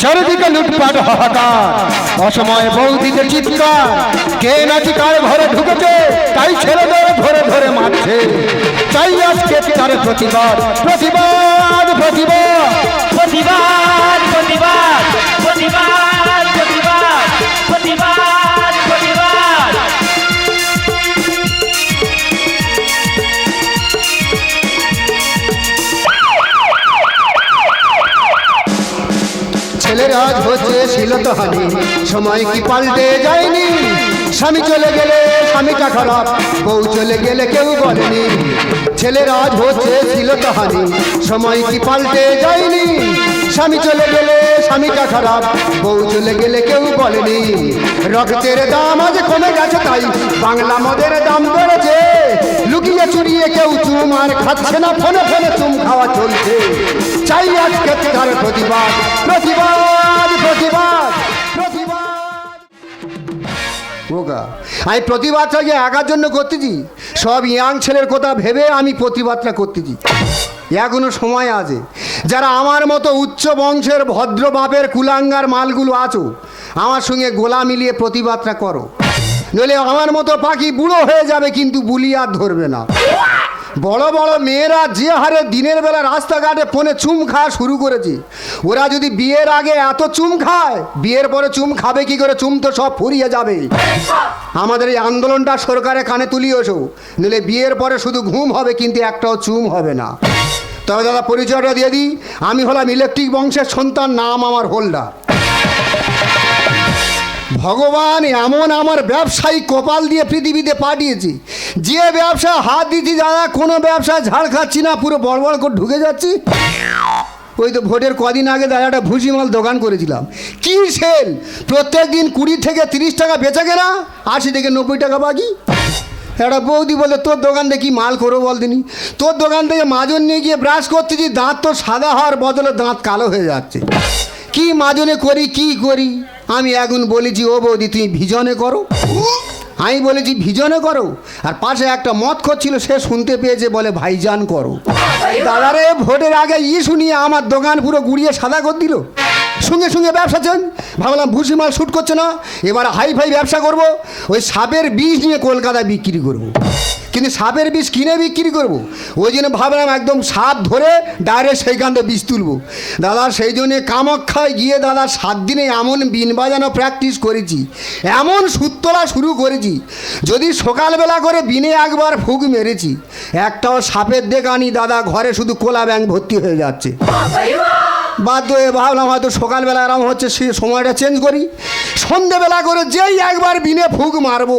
চারিদিকে লুটপাট হাহাকার অসময়ে বৌদিকে চিৎকার। কে নাকি কার ঘরে ঢুকেছে, তাই ছেলেদের ধরে ধরে মারছে। চাই আজকে তার প্রতিবাদ প্রতিবাদ প্রতিবাদ প্রতিবাদ। ছেলের আজ হচ্ছে শিলতহানি সময় কি পাল্টে যায়নি? স্বামী চলে গেলে স্বামীটা খারাপ, বউ চলে গেলে কেউ বলেনি। ছেলের আজ হচ্ছে শিলতহানি সময় কি পাল্টে যায়নি? স্বামী চলে গেলে স্বামীটা খারাপ, বউ চলে গেলে কেউ বলেনি। রক্তের দাম আজ কমে গেছে তাই, বাংলা মদের দাম বেড়েছে। লুকিয়ে চুরিয়ে কেউ চুম আর খাচ্ছে না, ফোনে ফোনে চুম খাওয়া চলছে। চাই আজকে তার প্রতিবাদ। প্রতিবাদ প্রতিবাদ প্রতিবাদ। আমি প্রতিবাদটা যে একার জন্য করতেছি। সব ইয়াং ছেলের কথা ভেবে আমি প্রতিবাদটা করতেছি। এখনও সময় আছে। যারা আমার মতো উচ্চ বংশের ভদ্র বাপের কুলাঙ্গার মালগুলো আছো, আমার সঙ্গে গোলা মিলিয়ে প্রতিবাদটা করো। নইলে আমার মতো পাখি বুড়ো হয়ে যাবে কিন্তু বুলি আর ধরবে না। বড় বড় মেয়েরা যে হারে দিনের বেলা রাস্তাঘাটে ফোনে চুম খাওয়া শুরু করেছে। ওরা যদি বিয়ের আগে এত চুম খায়, বিয়ের পরে চুম খাবে কি করে? চুম তো সব ফুরিয়ে যাবে। আমাদের এই আন্দোলনটা সরকারের কানে তুলিয়েছো নইলে বিয়ের পরে শুধু ঘুম হবে কিন্তু একটাও চুম হবে না। তবে দাদা, পরিচয়টা দিয়ে দিই। আমি হলাম ইলেকট্রিক বংশের সন্তান, নাম আমার হোল্ডার ভগবান এমন আমার ব্যবসায়ী কপাল দিয়ে পৃথিবীতে পাঠিয়েছি। যে ব্যবসা হাত দিচ্ছি দাদা কোনো ব্যবসা ঝাড় খাচ্ছি না, পুরো বড় বড় করে ঢুকে যাচ্ছি। ওই তো ভোটের কদিন আগে দাদা একটা ভুসি মাল দোকান করেছিলাম। কি সেল? প্রত্যেক দিন কুড়ি থেকে তিরিশ টাকা বেচা কেনা, আশি থেকে নব্বই টাকা বাকি। একটা বৌদি বলে, তোর দোকান থেকে কি মাল করব বল দিনি? তোর দোকান থেকে মাজন নিয়ে গিয়ে ব্রাশ করতেছি, দাঁত তো সাদা হওয়ার বদলে দাঁত কালো হয়ে যাচ্ছে। কি মাজনে করি, কি করি? আমি এখন বলেছি ও বৌদি তুমি ভিজনে করো। আমি বলেছি ভিজনে করো? আর পাশে একটা মত করছিল সে শুনতে পেয়েছে বলে ভাইজান করো। দাদারে ভোটের আগে ই শুনিয়ে আমার দোকান পুরো গুড়িয়ে সাদা করে দিল। সঙ্গে সঙ্গে ব্যবসা চান ভাবলাম ভুসি মাল শ্যুট করছে না। এবার হাই ফাই ব্যবসা করব। ওই সাপের বীজ নিয়ে কলকাতায় বিক্রি করব। কিন্তু সাপের বিষ কিনে বিক্রি করব। ওই জন্য ভাবলাম একদম সাপ ধরে ডাইরেক্ট সেইখান থেকে বিষ তুলব। দাদা, সেই জন্যে কামাক্ষায় গিয়ে দাদা সাত দিনে এমন বিন বাজানো প্র্যাকটিস করেছি। এমন সুর তোলা শুরু করেছি, যদি সকালবেলা করে বিনে একবার ফুক মেরেছি, একটাও সাপের দেখানি দাদা, ঘরে শুধু কোলা ব্যাংক ভর্তি হয়ে যাচ্ছে। বাধ্য হয়ে ভাবলাম হয়তো সকালবেলা আরাম হচ্ছে, সে সময়টা চেঞ্জ করি। সন্ধেবেলা করে যেই একবার বিনে ফুক মারবো।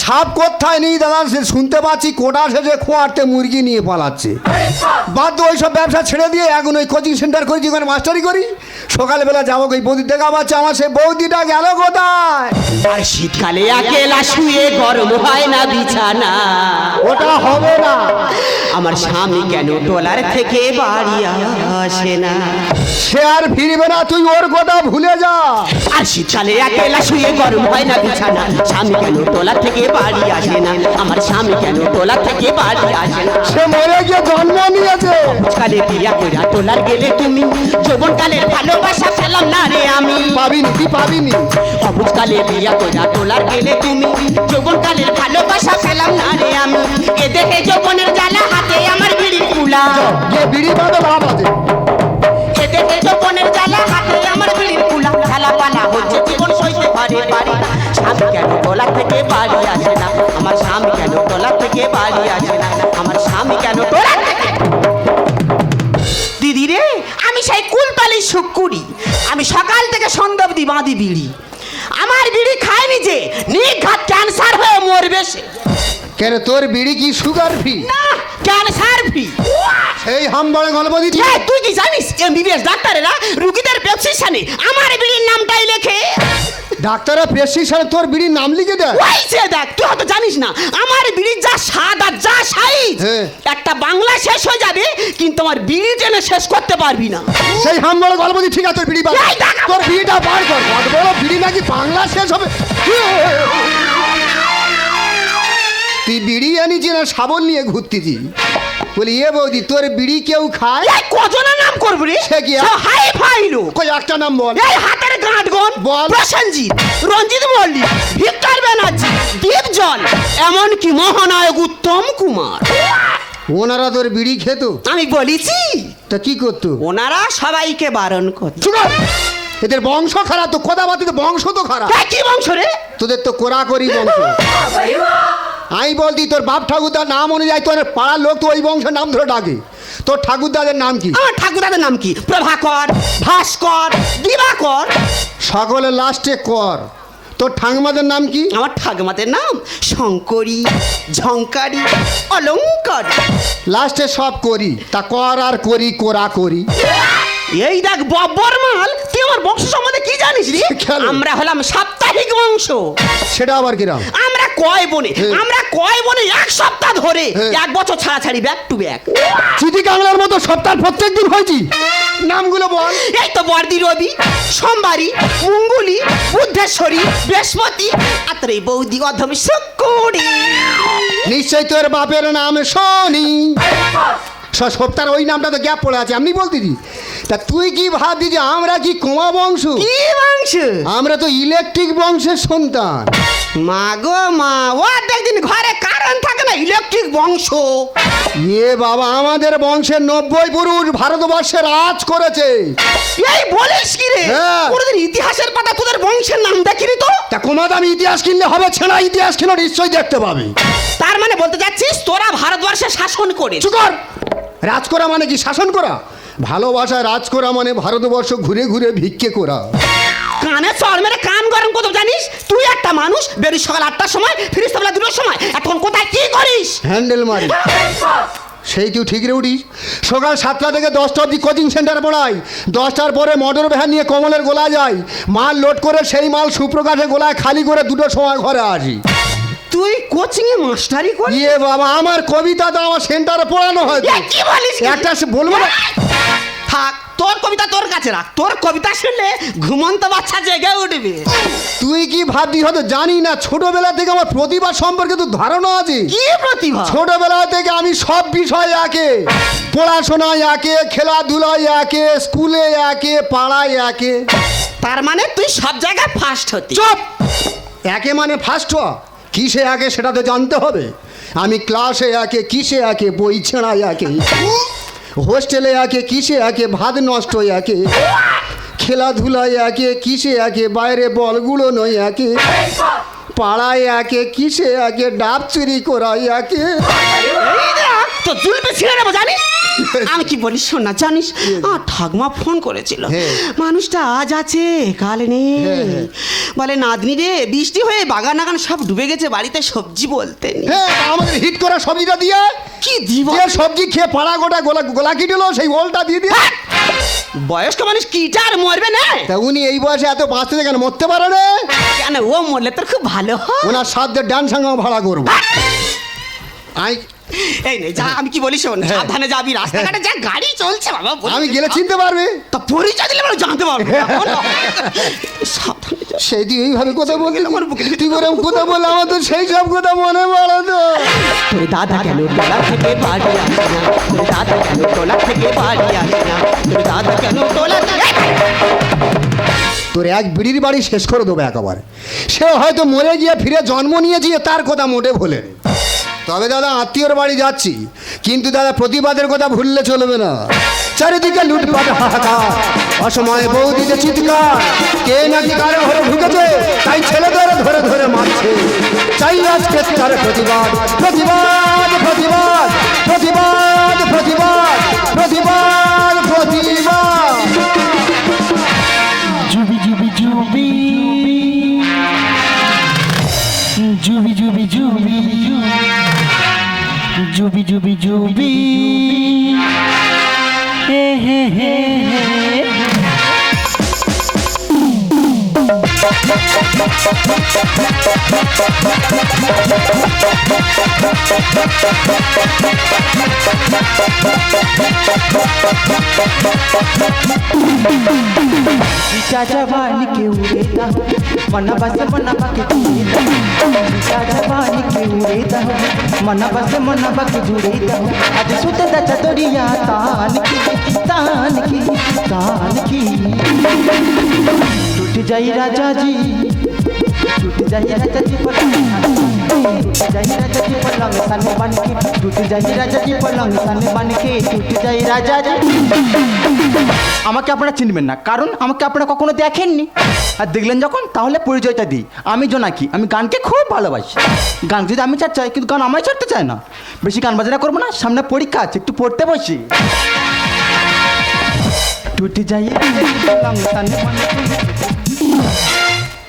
সাপ কোথায় নেই দাদা, সে শুনতে পাচ্ছি, কোটা শেষে খোয়ারতে মুরগি নিয়ে পালাচ্ছে। বাধ্য ওই সব ব্যবসা ছেড়ে দিয়ে এখন ওই কোচিং সেন্টার করেছি ওখানে মাস্টারি করি। সকালবেলা যাব ওই বৌদি দেখা পাচ্ছে আমার সে বৌদিটা গেল কোথায়? আর শীতকালে একেলা শুয়ে গরম হয় না বিছানা। ওটা হবে না। আমার স্বামী কেন টোলার থেকে বাড়ি আসে না? সে আর ফিরবে না তুই ওর কথা ভুলে যা। আর শীতকালে একেলা শুয়ে গরম হয় না বিছানা। স্বামী কেন টোলা থেকে বাড়ি আসে না? আমার স্বামী কেন টোলা থেকে বাড়ি আসে না? সে মরে গিয়ে জন্ম নিয়েছে। কালে বিয়া কইরা টোলার গেলে তুমি যৌবন কালের ভালোবাসা পেলাম না রে আমি। পাবিনি পাবিনি? অবুজকালে বিয়া কইরা টোলার গেলে তুমি। যৌবন কালের ভালোবাসা পেলাম না রে আমি। এ দেখে যৌবনের জ্বালা হাতে আমার বিড়ি কুলা যে বিড়ি লাভ আছে। এ দেখে যৌবনের জ্বালা হাতে আমার বিড়ি কুলা জ্বালা পালা হচ্ছে জীবন সইতে পারে পারি স্বামী কেন টোলা থেকে বাড়ি আসে না? আমার স্বামী কেন টোলা থেকে বাড়ি আসে না? আমার স্বামী কেন শুকুরি আমি সকাল থেকে সন্ধ্যা অবধি বাঁধি বিড়ি। আমার বিড়ি খায়নি যে নিঘাত ক্যান্সার হয়ে মরবে সে। কেন তোর বিড়ি কি সুগার ফি না ক্যান্সার ফি সেই হাম বড় গল্প দিচ্ছি। তুই কি জানিস? এমবিবিএস ডাক্তারেরা রুগীদের প্রেসক্রিপশনে আমার বিড়ির নামটাই লেখে। ডাক্তাররা প্রেসক্রিপশনে তোর বিড়ির নাম লিখে দেয় ওই যে দেখ তুই হয়তো জানিস না আমার বিড়ির যা স্বাদ আর যা সাইজ হ্যাঁ। একটা বাংলা শেষ হয়ে যাবে কিন্তু আমার বিড়ি টেনে শেষ করতে পারবি না। সেই হাম বড় গল্প দিচ্ছি ঠিক আছে তোর বিড়ি বার এই তোর বিড়িটা বার কর। কত বড় বিড়ি নাকি বাংলা শেষ হবে। তুই বিড়ি আনিছি না সাবল নিয়ে ঘুরতেছি বলি এ বৌদি তোর বিড়ি কেউ খায়? এই কজনের নাম করবি রে? সে কি? হাই ফাই লোক। কই একটা নাম বল। এই হাতের গাঁট গন বল। প্রসেনজিৎ রঞ্জিত মল্লিক ভিক্টর ব্যানার্জি দীপ জল এমনকি মহানায়ক উত্তম কুমার। ওনারা তোর বিড়ি খেত? আমি বলেছি। তা কি করতো? ওনারা সবাইকে বারণ করত। চুপ কর। এদের বংশ খারাপ তো কথা বাদ বংশ তো খারাপ। এই কি বংশ রে? তোদের তো কোরা করি বংশ আমি বলতি তোর বাপ ঠাকুরদার নাম অনুযায়ী তোর পাড়ার লোক তো ওই বংশের নাম ধরে ডাকে। তোর ঠাকুরদাদের নাম কি? আমার ঠাকুরদাদের নাম কি? প্রভাকর ভাস্কর দিবাকর। সকলের লাস্টে কর। তোর ঠাকুমাদের নাম কি? আমার ঠাকুমাদের নাম শঙ্করী ঝঙ্কারি অলঙ্কার। লাস্টে সব করি। তা কর আর করি কোরা করি। এই দেখ বব্বর মাল তুই আমার বংশ সম্বন্ধে কি জানিস রে? আমরা হলাম সাপ্তাহিক বংশ। সেটা আবার কিরাম? কয় বনে? হ্যাঁ। আমরা কয় বনে এক সপ্তাহ ধরে হ্যাঁ। এক বছর ছাড়া ছাড়ি ব্যাক টু ব্যাক চিঠি কাংলার মতো সপ্তাহ প্রত্যেক দিন হয়েছি। নামগুলো বল। এই তো বর্দি রবি সোমবারি মঙ্গুলি বুদ্ধেশ্বরী বৃহস্পতি আর তোর এই বৌদি অধম শুকুরি নিশ্চয় তোর বাপের নাম শনি। সপ্তাহের ওই নামটা তো গ্যাপ পড়ে আছে আপনি বলতেছি তা তুই কি ভাবছি যে আমরা কি কুমা বংশ কি বংশ? আমরা তো ইলেকট্রিক বংশের সন্তান। মা গো মা ও একদিন ঘরে কারেন্ট থাকে না ইলেকট্রিক বংশ। এ বাবা আমাদের বংশের নব্বই পুরুষ ভারতবর্ষে রাজ করেছে। এই বলিস কি রে? হ্যাঁ। কোনদিন ইতিহাসের পাতা তোদের বংশের নাম দেখিনি তো? তা কুমাদ আমি ইতিহাস কিনলে হবে ছেঁড়া ইতিহাস কিনো নিশ্চয়ই দেখতে পাবে। তার মানে বলতে যাচ্ছিস তোরা ভারতবর্ষে শাসন করে চুপ কর! রাজ করা মানে কি? শাসন করা? ভালোবাসা রাজ করা মানে ভারতবর্ষ ঘুরে ঘুরে ভিক্ষে করা। কানে চড় মেরে কান গরম কত জানিস? তুই একটা মানুষ বেরিস সকাল আটটার সময় ফিরিস বেলা দুটোর সময় এখন কোথায় কি করিস? হ্যান্ডেল মারি সেই তুই ঠিক রে উঠিস সকাল সাতটা থেকে দশটা অবধি কোচিং সেন্টার পড়াই। দশটার পরে মোটর ভ্যান নিয়ে কমলের গোলা যাই। মাল লোড করে সেই মাল সুপ্রকাশে গোলায় খালি করে দুটোর সময় ঘরে আসি। তুই কোচিং এ মাস্টারি করিস? ইয়ে বাবা আমার কবিতা তো আমার সেন্টারে পড়ানো হয় কি বলিস? একটা বলব না? থাক তোর কবিতা তোর কাছে রাখ। তোর কবিতা শুনলে ঘুমন্ত বাচ্চা জেগে উঠবে। তুই কি ভাবছিস হয়তো জানি না ছোটবেলা থেকে আমার প্রতিভা সম্পর্কে তো ধারণা আছে। কি প্রতিভা? ছোটবেলা থেকে আমি সব বিষয় একে। পড়াশোনায় একে খেলাধুলায় একে স্কুলে একে পাড়ায় একে। তার মানে তুই সব জায়গায় ফার্স্ট হতি। চুপ! একে মানে ফার্স্ট হওয়া। কিসে একে সেটা তো জানতে হবে। আমি ক্লাসে একে কিসে একে বই ছেঁড়ায় একে। হোস্টেলে একে কিসে একে? ভাত নষ্ট একে। খেলাধুলায় একে কিসে একে? বাইরে বলগুলো নয় একে। পাড়ায় একে কিসে একে? ডাব চুরি করায় একে। এই তো জানিস আমি কি বলিস শোন না জানিস? আমার ঠাকমা ফোন করেছিল। হ্যাঁ। মানুষটা আজ আছে কাল নেই। হ্যাঁ, হ্যাঁ। বলে নাতনি রে বৃষ্টি হয়ে বাগান আগান সব ডুবে গেছে বাড়িতে সবজি বলতে নেই। হ্যাঁ আমাদের হিট করা সবজিটা দিয়ে। কি দিব? যে সবজি খেয়ে পাড়া গোটা গোলা গোলা কিটলো সেই ওলটা দিয়ে দিয়ে। বয়স্ক মানুষ কি কিটার মরবে না? তা উনি এই বয়সে এত বাঁচতে কেন মরতে পারে না কেন ও মরলে তোর খুব ভালো হয়। ওনার সাধ্যের ডান সঙ্গে ভাড়া করব। আই এই নে যা আমি কি বলি শোন হ্যাঁ। সাবধানে যাবি রাস্তাঘাটে যা গাড়ি চলছে বাবা আমি গেলে চিনতে পারবে। তা পরিচয় দিলে জানতে পারব সেই এইভাবে কথা বলতে আমার ভিতরে- তুই করে কথা বল আমার তো সেই সব কথা মনে পড়ে তো। তোর দাদা কেন থেকে বাড়ি আসে না তোর দাদা কেন থেকে বাড়ি আসে না তোর দাদা কেন তোর এক বিড়ির বাড়ি শেষ করে দেবো একেবারে। সে হয়তো মরে গিয়ে ফিরে জন্ম নিয়েছি তার কথা মোটে ভোলে তবে দাদা, আত্মীয়র বাড়ি যাচ্ছি, কিন্তু দাদা, প্রতিবাদের কথা ভুললে চলবে না। চারিদিকে লুটপাট, হাহাকার, অসময়ে বৌদিতে চিৎকার। কে নাকি কারও ঘরে ঢুকেছে, তাই ছেলেদের ধরে ধরে মারছে। চাই আজকে তার প্রতিবাদ প্রতিবাদ প্রতিবাদ প্রতিবাদ প্রতিবাদ প্রতিবাদ প্রতিবাদ। জুবি জুবি জুবি। হে হে হে হে। Nita jawani ke ureta mana bas mana bak jureta Nita jawani ke ureta mana bas mana bak jureta Aaj sut da chatoriya taan ki taan ki taan ki टूट जाई राजा जी टूट जाई राजा जी पलंग टूट जाई राजा जी पलंग सन बन के टूट जाई राजा जी पलंग सन बन के टूट जाई राजा जी আমাকে আপনারা চিনবেন না কারণ আমাকে আপনারা কখনো দেখেননি আর দেখলেন যখন তাহলে পরিচয়টা দিই আমি জোনাকি আমি গানকে খুব ভালোবাসি গান যদি আমি ছাড়তে চাই কিন্তু গান আমায় ছাড়তে চায় না বেশি গান বাজনা করবো না সামনে পরীক্ষা আছে একটু পড়তে বসি টুটি যাই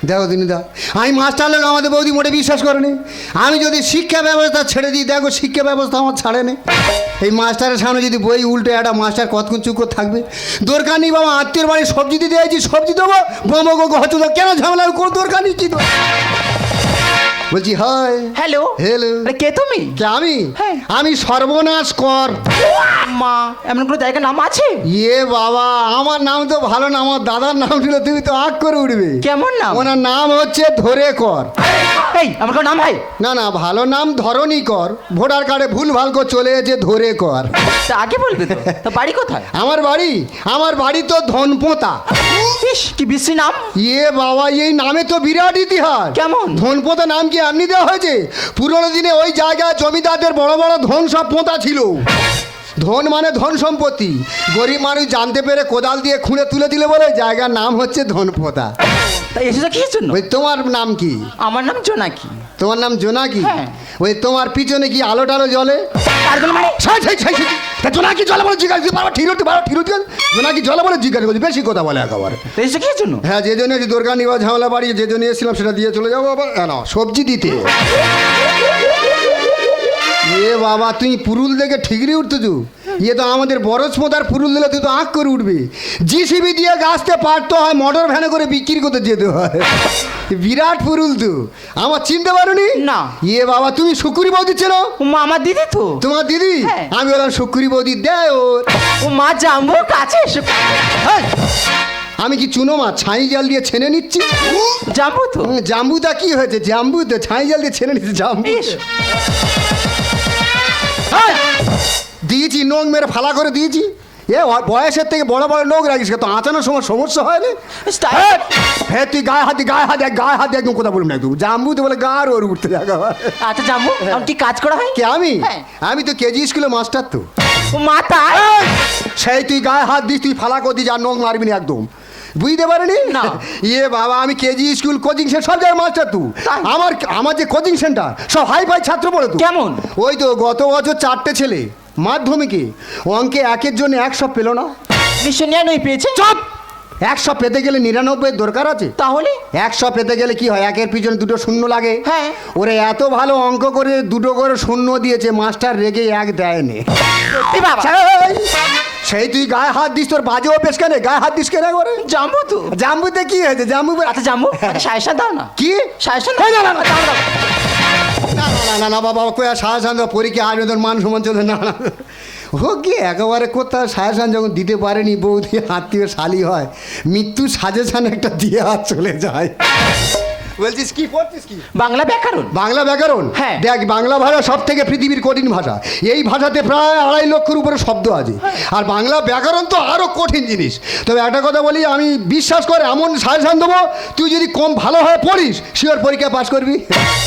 দেখো তিনি দা, আমি মাস্টার লোক আমাদের বৌদি মোটে বিশ্বাস করেনি। আমি যদি শিক্ষা ব্যবস্থা ছেড়ে দিই, দেখো শিক্ষা ব্যবস্থা আমার ছাড়ে নেই এই মাস্টারের সামনে যদি বই উল্টে একটা মাস্টার কতক্ষণ চুপ করে থাকবে? দরকার নেই বাবা আত্মীয় বাড়ি সবজি দিতে যাইছি, সবজি দেবো বোমো গো হচ্ছে কেন ঝামেলা, কোনো দরকার নেই কি বলছি হয় হ্যালো। হ্যালো। আরে কে তুমি? কে আমি? হ্যাঁ। আমি সর্বনাশ কর। মা এমন কোনো জায়গার নাম আছে? ইয়ে বাবা আমার নাম তো ভালো না আমার দাদার নাম ছিল তুমি তো আগ করে উঠবে। কেমন নাম? ওনার নাম হচ্ছে ধরে কর। এই আমার কোনো নাম হয় না না ভালো নাম ধরনী কর। ভোটার কার্ডে ভুল ভালো করে চলে এসে ধরে কর। তা আগে বলবে তো তো বাড়ি কোথায়? আমার বাড়ি আমার বাড়ি তো ধনপোতা। ইস কি বিশ্রী নাম। ইয়ে বাবা এই নামে তো বিরাট ইতিহাস। কেমন? ধনপোতা নাম কি এমনি দেওয়া হয়েছে। পুরনো দিনে ওই জায়গায় জমিদারদের বড় বড় ধন সব পোঁতা ছিল। ধন মানে ধন সম্পত্তি। গরিব মানুষ জানতে পেরে কোদাল দিয়ে খুঁড়ে তুলে দিলে বলে জায়গার নাম হচ্ছে ধনপোতা তা এসেছ কি জন্য? ওই তোমার নাম কি? আমার নাম জোনাকি। তোমার নাম জোনাকি? হ্যাঁ। ওই তোমার পিছনে কি আলো টালো জ্বলে? জন্য মানে ছাই ছাই ছাই ছাই তা জোনাকি জলে বলে জিজ্ঞাসা করছি বাবা ঠিক হতে বাবা ঠিক হতে জোনাকি জলে বলে জিজ্ঞাসা করছি বেশি কথা বলে একেবারে। তো কি জন্য? হ্যাঁ যে জন্য যে দরকার নিবা ঝামেলা যে জন্য এসেছিলাম সেটা দিয়ে চলে যাব আবার না সবজি দিতে। এ বাবা তুই পুরুল দেখে ঠিকরি ইয়ে তো আমাদের বরস মোতার পুরুল দিলে তুই তো আঁক করে উঠবি। জিসিবি দিয়ে গাছতে পারতে হয় মোটর ভ্যানে করে বিক্রি করতে যেতে হয়। বিরাট পুরুল তো আমার চিনতে পারোনি? না। ইয়ে বাবা তুমি শুকুরি বৌদি চেনো? ও মা আমার দিদি তো। তোমার দিদি? হ্যাঁ। আমি বললাম শুকুরি বৌদি দেয় ওর ও মা জাম্বো কাছে! আমি কি চুনো মাছ ছাই জাল দিয়ে ছেনে নিচ্ছি? জাম্বো তো। জাম্বুটা কি হয়েছে? জাম্বু তো ছাই জাল দিয়ে ছেনে নিচ্ছে জাম্বু! দিয়েছি নোং মেরে ফালা করে দিয়েছি। এ বয়সের থেকে বড় বড় লোক রাখিস তো আঁচানোর সময় সমস্যা হয় না? হ্যাঁ তুই গায়ে হাত গায়ে হাত গায়ে হাত একদম কথা বলবি না একদম। জাম্বু তো বলে গা আর ওর উঠতে দেখা আচ্ছা জাম্বো আমি কি কাজ করা হয়? কে আমি? হ্যাঁ। আমি তো কেজি স্কুলে মাস্টার তো। ও মা সেই তুই গায়ে হাত দিস তুই ফালা করে দিস আর নোং মারবি না একদম। বুঝতে পারিনি? না। ইয়ে বাবা আমি কেজি স্কুল কোচিং সেন্টার সব জায়গায় মাস্টার তুই তাই? আমার আমার যে কোচিং সেন্টার সব হাই ফাই ছাত্র পড়ে তো। কেমন? ওই তো গত বছর চারটে ছেলে। মাধ্যমিকে অঙ্কে একের জন্য একশো পেল না। নিশ্চয় নিরানব্বই পেয়েছে? চপ! একশো পেতে গেলে নিরানব্বই দরকার আছে। তাহলে? একশো পেতে গেলে কি হয়? একের পিছনে দুটো শূন্য লাগে। হ্যাঁ। ওরে এত ভালো অঙ্ক করে দুটো করে শূন্য দিয়েছে মাস্টার রেগে এক দেয়নি। বাবা! সেই, তুই গায়ে হাত দিস তোর বাজে অভ্যেস কেন? গায়ে হাত দিস কেন করে জাম্বো তো। জাম্বুতে কি হয়েছে? জাম্বু আচ্ছা জাম্বু সায়সা দাও না। কি? সায়সা এই না, না, না, দাও, দাও। না না না বাবা কই সাহায্য পরীক্ষা তোর মান সমান চলে না না হোক গিয়ে একেবারে কোথাও সাজেশান যখন দিতে পারেনি বৌদি আত্মীয় শালি হয় মৃত্যু সাজেশান একটা দিয়ে আর চলে যায় বলছিস কি পড়ছিস কি? বাংলা ব্যাকরণ। বাংলা ব্যাকরণ? হ্যাঁ। দেখ বাংলা ভাষা সব থেকে পৃথিবীর কঠিন ভাষা। এই ভাষাতে প্রায় আড়াই লক্ষের উপরে শব্দ আছে। আর বাংলা ব্যাকরণ তো আরও কঠিন জিনিস। তবে একটা কথা বলি আমি বিশ্বাস করে এমন সাজেশান দেবো তুই যদি কম ভালো হয় পড়িস শিওর পরীক্ষা পাস করবি।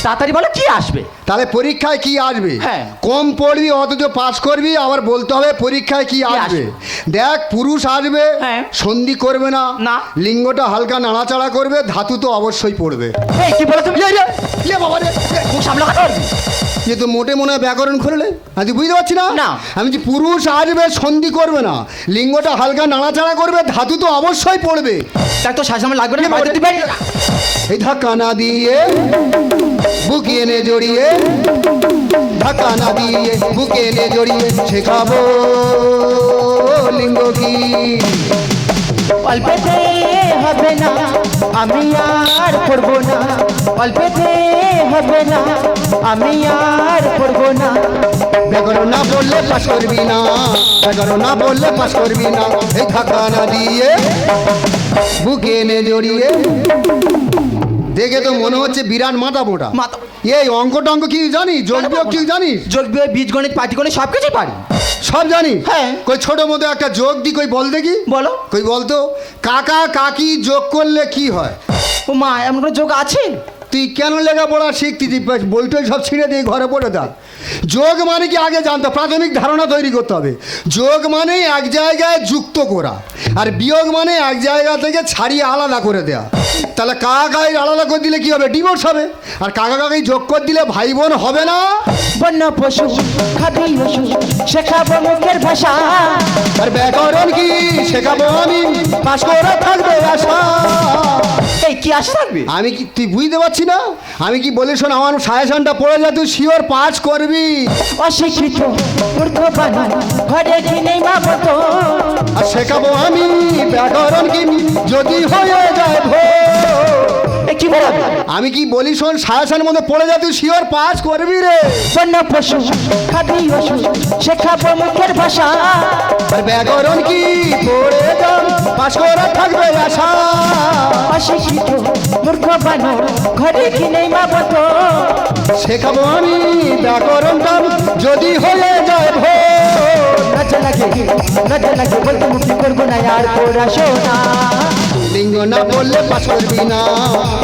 তাড়াতাড়ি বলো কি আসবে? তাহলে পরীক্ষায় কি আসবে? হ্যাঁ। কম পড়বি অথচ পাস করবি আবার বলতে হবে পরীক্ষায় কি আসবে? দেখ পুরুষ আসবে হ্যাঁ। সন্ধি করবে না। লিঙ্গটা হালকা নাড়াচাড়া করবে ধাতু তো অবশ্যই পড়বে। এই কি বলো তুমি? বাবা রে। মুখ সামলা কথা বলবি তো মোটে মনে হয় ব্যাকরণ খুললে? আমি বুঝতে পারছি না। না। আমি যে পুরুষ আসবে সন্ধি করবে না। লিঙ্গটা হালকা নাড়াচাড়া করবে ধাতু তো অবশ্যই পড়বে। দেখ তো আমার লাগবে না এই ধাক্কা না দিয়ে বুকে এনে জড়িয়ে ধাক্কা না দিয়ে বুকে এনে জড়িয়ে শেখাবো লিঙ্গ কি? অল্পেতে হবে না আমি আর পড়ব না। অল্পেতে হবে না আমি আর পড়ব না। ব্যাকরণ না বললে পাস করবি না ব্যাকরণ না বললে পাস করবি না এই ধাক্কা না দিয়ে বুকে এনে জড়িয়ে। দেখে তো মনে হচ্ছে বিরাট মাথা মোটা। মাথা এই অঙ্ক টঙ্ক কি জানিস? যোগ কি জানিস? যোগ বিয়োগ বীজগণিত পাটিগণিত সব কিছুই পারি। সব জানি। হ্যাঁ। কই ছোট মতো একটা যোগ দি কই বল দেখি। বলো। কই বলতো কাকা কাকি যোগ করলে কি হয়? ও মা এমন কোনো যোগ আছে? তুই কেন লেখাপড়া শিখতি? বইটই সব ছিঁড়ে দিয়ে ঘরে পড়ে থাক। যোগ মানে কি আগে জানতো প্রাথমিক ধারণা তৈরি করতে হবে। যোগ মানে এক জায়গায় যুক্ত করা আর বিয়োগ মানে এক জায়গা থেকে ছাড়িয়ে আলাদা করে দেয়া। তাহলে কাকা কাকি আলাদা করে দিলে কি হবে? ডিভোর্স হবে। আর কাকা কাকি যোগ করে দিলে ভাই বোন হবে না। বন্য পশু খাবি শেখাবো মুখের ভাষা। আর ব্যাকরণ কি? শেখাবো আমি। পাশ করে থাকবে আশা। এই কি আসে থাকবে? আমি কি তুই বুঝতে পারছি না? আমি কি বলি শোন আমার সাজেশনটা পড়ে যা তুই শিওর পাস করবি? অশিক্ষিত মূর্খ বানর ঘরে কি নেই মা বতো আর শেখাবো আমি ব্যাকরণ কি যদি হয়ে যায় ভোর। কি বলবে আমি কি বলি শোন সাজেশনের মধ্যে পড়ে যা তুই শিওর পাস করবি রে। বন্য পশু খাবি ওষুধ শেখাবো মুখের ভাষা। আর ব্যাকরণ কি? পড়ে যা পাস করে থাকবে আশা। অশিক্ষিত মূর্খ বানর ঘরে কি নেই মা বতো? শেখাবো আমি ব্যাকরণটা যদি হয়ে যায় ভোর। লজ্জা লাগে লজ্জা লাগে বলতে মুক্তি করব না আর পড়াশোনা লিঙ্গ না বললে পাস করবি না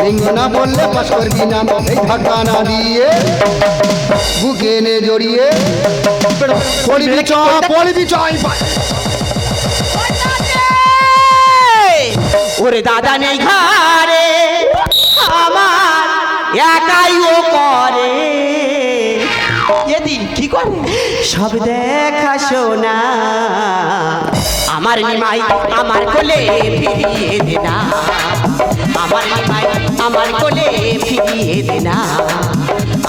লিঙ্গ না বললে পাস করবি না এই ধাক্কা না দিয়ে বুকে এনে জড়িয়ে পড়বি চ পড়বি চ আমি পাই। ওরে দাদা নেই ঘরে আমার একাই ও করে। এদি কি করে? সব দেখা শোনা। আমার নিমাই আমার কোলে ফিরিয়ে দে না। আমার নিমাই আমার কোলে ফিরিয়ে দে না।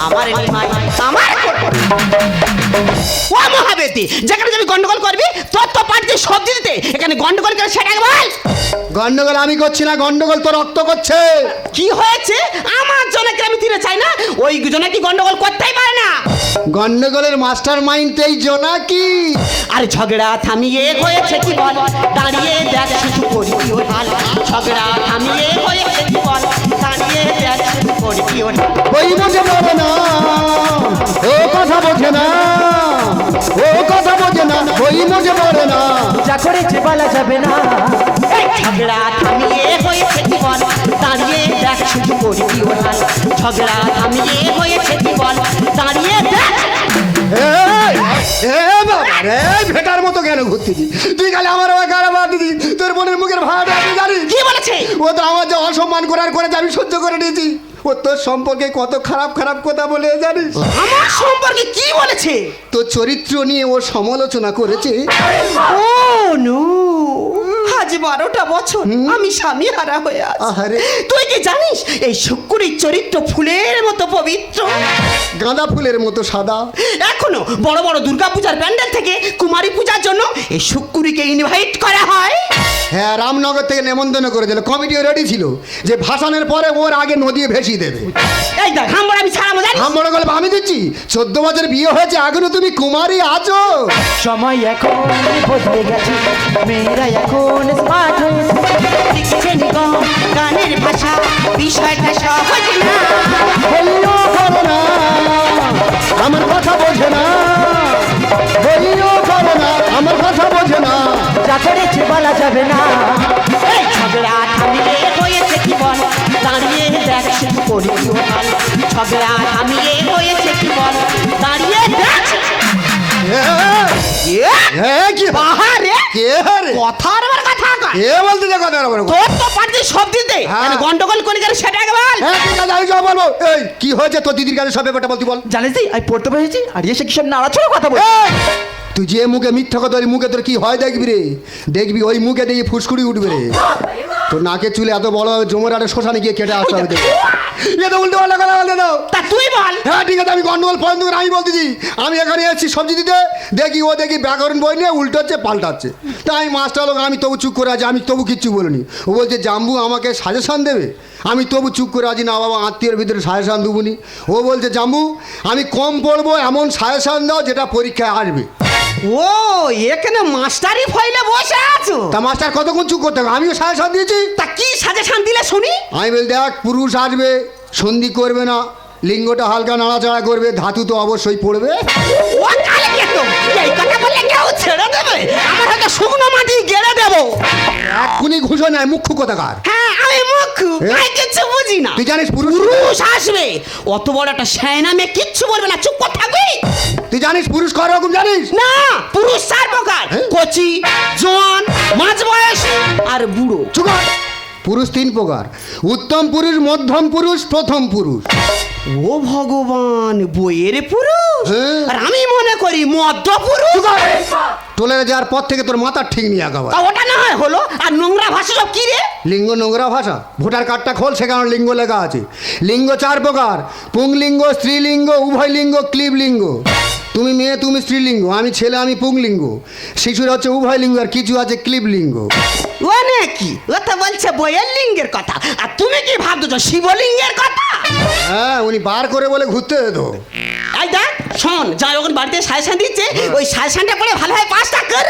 আমার নিমাই আমার কোলে। ও মহাবেদি যেখানে তুমি গন্ডগোল করবি তোর তো পার্টি সবজি দিতে। এখানে গন্ডগোল করে সেটা বল। গন্ডগোল আমি করছি না গন্ডগোল তো রক্ত করছে। কি হয়েছে? আমার জনকে আমি তীরে চাই না। ওই জনে কি গন্ডগোল করতেই পারে না? গন্ডগোলের মাস্টার মাইন্ড এই জোনাকি আর ঝগড়া থামিয়ে হয়েছে কি বল দাঁড়িয়ে দেখ শুধু করি কি ওর হাল ঝগড়া থামিয়ে হয়েছে কি বল দাঁড়িয়ে দেখ শুধু করি কি ওর হাল। ওই বোঝে বলে না ও কথা বোঝে না। ও কথা বোঝে না ওই বোঝে বলে না। যা করেছে বলা যাবে না। ঝগড়া থামিয়ে হয়েছে কি বল দাঁড়িয়ে দেখ শুধু করি কি ওর হাল ঝগড়া থামিয়ে হয়েছে কি বল দাঁড়িয়ে মতো কেন ঘুরতেছি তুই খালি আমার আমার গাড়া বাদ দিদি তোর বোনের মুখের ভাড়াটা আমি জানি কি বলেছে? ও তো আমার যে অসম্মান করার করে আমি সহ্য করে নিয়েছি। ও তোর সম্পর্কে কত খারাপ খারাপ কথা বলে জানিস? আমার সম্পর্কে কি বলেছে? তোর চরিত্র নিয়ে ও সমালোচনা করেছে। Oh no. আজ বারোটা বছর আমি স্বামী হারা হয়ে। আছি। তুই কি জানিস এই শুক্রের চরিত্র ফুলের মতো পবিত্র? গাঁদা ফুলের মতো সাদা। এখনও বড় বড় দুর্গাপূজার প্যান্ডেল থেকে কুমারী পূজার জন্য এই শুকুরিকে ইনভাইট করা হয়। হ্যাঁ রামনগর থেকে নেমন্তন্ন করে দিল কমিটিও রেডি ছিল যে ভাসানের পরে ওর আগে নদী ভেসিয়ে দেবে। এই দেখ হাম্বর আমি ছাড়াবো জানিস আম বড় গল্প আমি দিচ্ছি। চোদ্দ বছর বিয়ে হয়েছে এখনও তুমি কুমারী আছো। সময় এখন বদলে গেছে মেয়েরা এখন স্মার্ট হয়েছে লিখছে নিগম গানের ভাষা বিষয়টা সহজ না। বলিও করো না আমার কথা বোঝে না। বলিও করো না আমার কথা বোঝে না। যা করেছে বলা যাবে না। এই ঝগড়া থামিয়ে হয়েছে জীবন দাঁড়িয়ে দেখ শুধু করি ঝগড়া থামিয়ে হয়েছে জীবন দাঁড়িয়ে দেখ। কথার কথা কে বলতে যে কথা বলব তোর তো পারছিস সব দিতে। হ্যাঁ। মানে গন্ডগোল করে গেলে সেটা আগে বল। হ্যাঁ ঠিক আছে আমি সব বলব। এই কি হয়েছে তোর দিদির কাছে সব ব্যাপারটা বলতি বল। জানিস তুই আমি পড়তে বসেছি আর এসে কিসব নাড়াচড়া কথা বল তুই যে মুখে মিথ্যা কথা বলি, মুখে তোর কি হয় দেখবি রে? দেখবি ওই মুখে দেখি ফুসকুড়ি উঠবে রে। তোর নাকের চুলে এত বড় জমর আরে শ্মশানে গিয়ে কেটে আসতে হবে উল্টো পাল্টা কথা বলতে দাও। তা তুই বল। হ্যাঁ ঠিক আছে আমি গন্ডগোল করে আমি বলতেছি আমি এখানে এসেছি সবজি দিতে দেখি ও দেখি ব্যাকরণ বই নিয়ে উল্টোচ্ছে পাল্টাচ্ছে। তাই মাস্টার লোক আমি তবু চুপ করে আছি আমি তবু কিচ্ছু বলিনি। ও বলছে জাম্বু আমাকে সাজেশন দেবে? আমি তবু চুপ করে আছি না বাবা আত্মীয়ের ভিতরে সাজেশন দেবুনি। ও বলছে জাম্বু আমি কম পড়ব এমন সাজেশন দাও যেটা পরীক্ষায় আসবে। ও এখানে মাস্টারি ফয়েলে বসে আছো? তা মাস্টার কতক্ষণ চুপ করতে হবে? আমিও সাজেশন দিয়েছি। তা কি সাজেশন দিলে শুনি? আমি বলি দেখ পুরুষ আসবে সন্ধি করবে না লিঙ্গটা হালকা নাড়াচাড়া করবে ধাতু তো অবশ্যই পড়বে। ও কালে কে তো? এই কথা বললে ছেড়ে দেবে? আমার হয়তো শুকনো মাটি গেড়ে দেব। এক্ষুনি ঘুষো নেয় মুখ্য কোথাকার। হ্যাঁ আমি মুখ্য। আমি কিচ্ছু বুঝি না। তুই জানিস পুরুষ? পুরুষ আসবে। অত বড় একটা শ্যানা মেয়ে কিচ্ছু বলবে না। চুপ করে থাকবি? তুই জানিস পুরুষ কয় রকম জানিস? না পুরুষ চার প্রকার। হ্যাঁ? কচি জোয়ান মাঝ বয়স আর বুড়ো। চুপ কর। পুরুষ তিন প্রকার। উত্তম পুরুষ মধ্যম পুরুষ প্রথম পুরুষ। ও ভগবান বইয়ের পুরুষ? হ্যাঁ। আর আমি মনে করি মধ্য পুরুষ। টলে যাওয়ার পর থেকে তোর মাথা ঠিক নিয়ে আগাবার ওটা না হয় হলো? আর নোংরা ভাষা সব কি রে? লিঙ্গ নোংরা ভাষা। ভোটার কার্ডটা খোল সেখানে লিঙ্গ লেখা আছে। লিঙ্গ চার প্রকার। পুংলিঙ্গ স্ত্রীলিঙ্গ উভয় লিঙ্গ ক্লিব লিঙ্গ তুমি মেয়ে তুমি স্ত্রীলিঙ্গ। আমি ছেলে আমি পুংলিঙ্গ। শিশুর হচ্ছে উভয় লিঙ্গ আর কিছু আছে ক্লিব লিঙ্গ ও নাকি ও তো বলছে বইয়ের লিঙ্গের কথা। আর তুমি কি ভাবছ শিবলিঙ্গের কথা? হ্যাঁ উনি বার করে বলে ঘুরতে যেত। এই দেখ শোন যা যখন বাড়িতে সাজেশন দিচ্ছে ওই সাজেশনটা পড়ে ভালোভাবে পাসটা কর।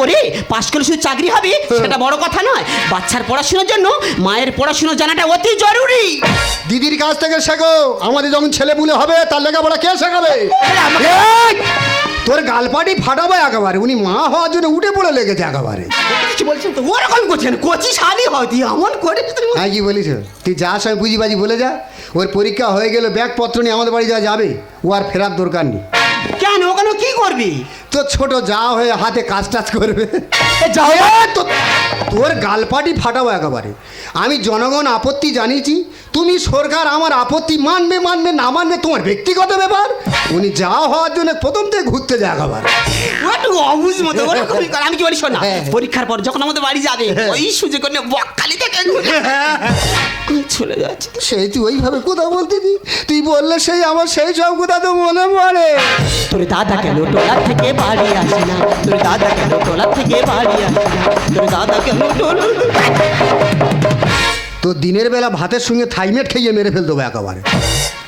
ওরে পাস করে শুধু চাকরি হবে সেটা বড় কথা নয়। বাচ্চার পড়াশোনার জন্য মায়ের পড়াশোনা জানাটা অতি জরুরি। দিদির কাছ থেকে শেখো আমাদের যখন ছেলে পুলে হবে তার লেখাপড়া কে শেখাবে? এই! তোর গালপাটি ফাটাবে একেবারে উনি মা হওয়ার জন্য উঠে পড়ে লেগেছে একেবারে। কি বলছেন তো? ওরকম করছেন? কচি শালি হয় তুই এমন করে হ্যাঁ কি বলিস? তুই যা সব বুঝি বাজি বলে যা ওর পরীক্ষা হয়ে গেলে ব্যাগপত্র নিয়ে আমাদের বাড়ি যা যাবে ও আর ফেরার দরকার নেই। কেন? ওখানে কি করবি? তোর ছোট যা হয়ে হাতে কাজ টাজ করবে। তোর গালপাটি ফাটাবো একেবারে। আমি জনগণ আপত্তি জানিয়েছি তুমি সরকার আমার আপত্তি মানবে মানবে না মানবে তোমার ব্যক্তিগত ব্যাপার। উনি যা হওয়ার জন্য প্রথম থেকে ঘুরতে একেবারে একটু অবুঝ মতো আমি কি বলি শোন হ্যাঁ। পরীক্ষার পর যখন আমাদের বাড়ি যাবে ওই সুযোগ করে বকখালি থেকে ঘুরে চলে যাচ্ছে। সেই তুই ওইভাবে কথা বলতেছি তুই বললে সেই আমার সেই সব কথা তো মনে পড়ে। তোর দাদা কেন টোলা থেকে বাড়ি আসে না? তোর দাদা কেন টোলা থেকে বাড়ি আসে না? তোর দাদা কেন টোলা তো দিনের বেলা ভাতের সঙ্গে থাইমেট খেয়ে মেরে ফেলতে হবে একেবারে।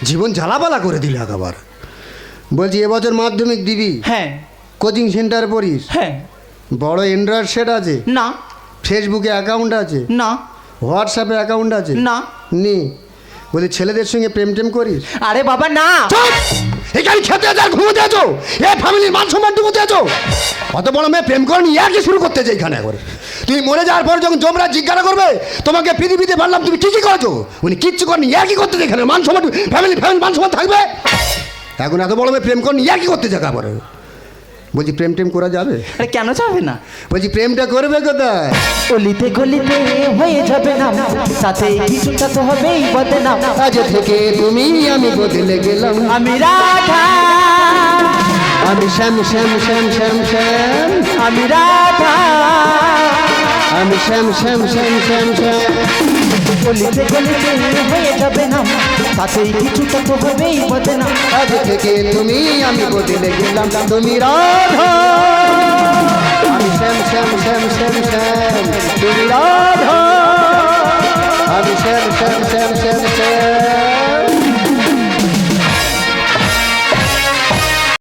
জীবন জ্বালাপালা করে দিল একেবারে। বলছি এবছর মাধ্যমিক দিবি? হ্যাঁ। কোচিং সেন্টার পড়িস? হ্যাঁ। বড় এন্ড্রয়েড সেট আছে? না। ফেসবুকে অ্যাকাউন্ট আছে? না। হোয়াটসঅ্যাপে অ্যাকাউন্ট আছে? না। নি। বলি ছেলেদের সঙ্গে প্রেম টেম করিস? আরে বাবা না। এখানে খেতে আর ঘুমোতে আছো? এ ফ্যামিলির মান সম্মান ডুবোতে আছো? অত বড় মেয়ে প্রেম করনি একই শুরু করতে চাই এখানে। একবার তুমি মরে যাওয়ার পর যখন জমরা জিজ্ঞাসা করবে তোমাকে পৃথিবীতে পারলাম তুমি ঠিকই করেছ। উনি কিচ্ছু করনি একই করতে চাই এখানে মান সম্মান ফ্যামিলি ফ্যামিলি মান সম্মান থাকবে? এখন এত বড় মেয়ে প্রেম করনি একই করতে চাই একবার বলছি প্রেম টেম করা যাবে? আরে কেন যাবে না? বলছি প্রেমটা করবে কোথায়? গলিতে গলিতে হয়ে যাবে না সাথে কিছুটা তো হবেই বদনাম। আজ থেকে তুমি আমি বদলে গেলাম। আমি রাধা। আমি শ্যাম শ্যাম শ্যাম শ্যাম শ্যাম। আমি রাধা। আমি শ্যাম শ্যাম শ্যাম শ্যাম শ্যাম। গলিতে গলিতে হয়ে যাবে না সাথে কিছুটা তো হবেই বদনাম আজ থেকে তুমি আমি বদলে গেলাম তুমি রাধা আমি শ্যাম শ্যাম শ্যাম শ্যাম শ্যাম তুমি রাধা আমি শ্যাম শ্যাম শ্যাম শ্যাম শ্যাম